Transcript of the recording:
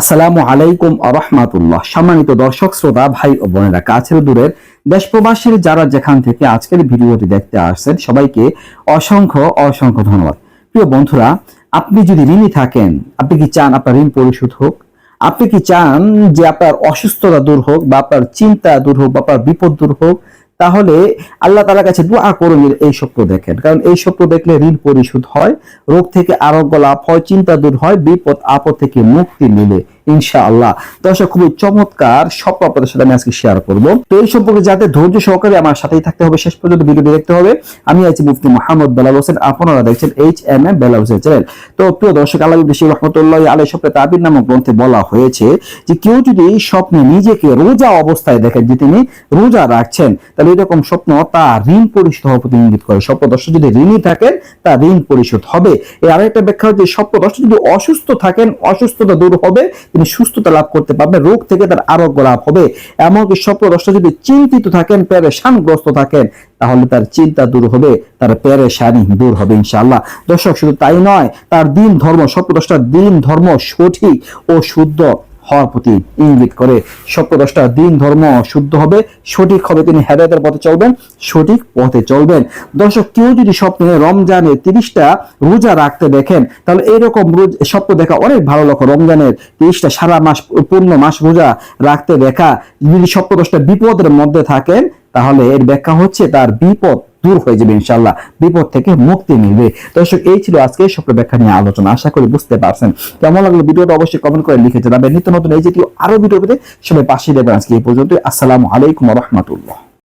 আসসালামু আলাইকুম আরহামাতুল্লাহ সম্মানিত দর্শক, শ্রোতা, ভাই ও বোনেরা, কাছের দূরের দেশপ্রবাসীর যারা যেখান থেকে আজকের ভিডিওটি দেখতে আসছেন, সবাইকে অসংখ্য অসংখ্য ধন্যবাদ। প্রিয় বন্ধুরা, আপনি যদি ঋণী থাকেন, আপনি কি চান আপনার ঋণ পরিশোধ হোক? আপনি কি চান যে আপনার অসুস্থতা দূর হোক বা আপনার চিন্তা দূর হোক বা আপনার বিপদ দূর হোক? তাহলে আল্লাহ তালার কাছে দোয়া করুন এই স্বপ্ন দেখেন। কারণ এই স্বপ্ন দেখলে ঋণ পরিশোধ হয়, রোগ থেকে আরোগ্য লাভ হয়, চিন্তা দূর হয়, বিপদ আপদ থেকে মুক্তি মিলে। ইনশাআল্লাহ। দর্শক, খুবই চমৎকার স্বপ্ন আপনাদের সাথে আমি আজকে শেয়ার করব। তো এই সম্পর্কে যাতে ধৈর্য সহকারে আমার সাথেই থাকতে হবে। শেষ পর্যন্ত ভিডিওটি দেখতে হবে। আমি আছি মুফতি মোহাম্মদ বেলাল হোসেন। আপনারা দেখছেন H M M Belal Hossain channel তো প্রিয় দর্শক, আল্লাহ বেশি রহমতুল্লাহ আলাই স্বপ্নে তাবির নামক গ্রন্থে বলা হয়েছে যে, কেউ যদি স্বপ্নে নিজেকে রোজা অবস্থায় দেখেন যে তিনি রোজা রাখছেন, তাহলে এরকম স্বপ্ন তার ঋণ পরিশোধ হওয়ার প্রতি করে। স্বপ্ন দর্শক, যদি ঋণী থাকেন, তার ঋণ পরিশোধ হবে। এই আরেকটা ব্যাখ্যা হচ্ছে, স্বপ্ন দর্শক যদি অসুস্থ থাকেন, অসুস্থতা দূর হবে তিনি সুস্থতা লাভ করতে পারবেন, রোগ থেকে তার আরোগ্য লাভ হবে। এমনকি স্বপ্ন দর্শক যদি চিন্তিত থাকেন পেরেশানগ্রস্ত থাকেন, তাহলে তার চিন্তা দূর হবে, তার পেরেশানি দূর হবে ইনশাআল্লাহ। দর্শক, শুধু তাই নয়, তার দিন ধর্ম স্বপ্নদ্রষ্টার দিন ধর্ম সঠিক ও শুদ্ধ। হওয়ার প্রতি ইঙ্গিত করে। সপ্তদশটা দিন ধর্ম শুদ্ধ হবে, সঠিক হবে তিনি হেদায়তের পথে চলবেন, সঠিক পথে চলবেন। দর্শক, কেউ যদি স্বপ্নে রমজানে তিরিশটা রোজা রাখতে দেখেন, তাহলে এইরকম স্বপ্ন দেখা অনেক ভালো লক্ষ্য। রমজানের তিরিশটা সারা মাস, পূর্ণ মাস রোজা রাখতে দেখা। যদি দশটা বিপদের মধ্যে থাকেন তাহলে এর ব্যাখ্যা হচ্ছে তার বিপদ দূর হয়ে যাবে ইনশাল্লাহ বিপদ থেকে মুক্তি মিলবে। দর্শক, এই ছিল আজকে স্বপ্ন ব্যাখ্যা নিয়ে আলোচনা, আশা করি বুঝতে পারছেন। কেমন লাগল ভিডিওটা অবশ্যই কমেন্ট করে লিখে জানাবেন। নিত্য নতুন এই জাতীয় আরও ভিডিও পেতে সবাই পাশে দেবেন আজকে এই পর্যন্ত আসসালামু আলাইকুম রহমতুল্লাহ।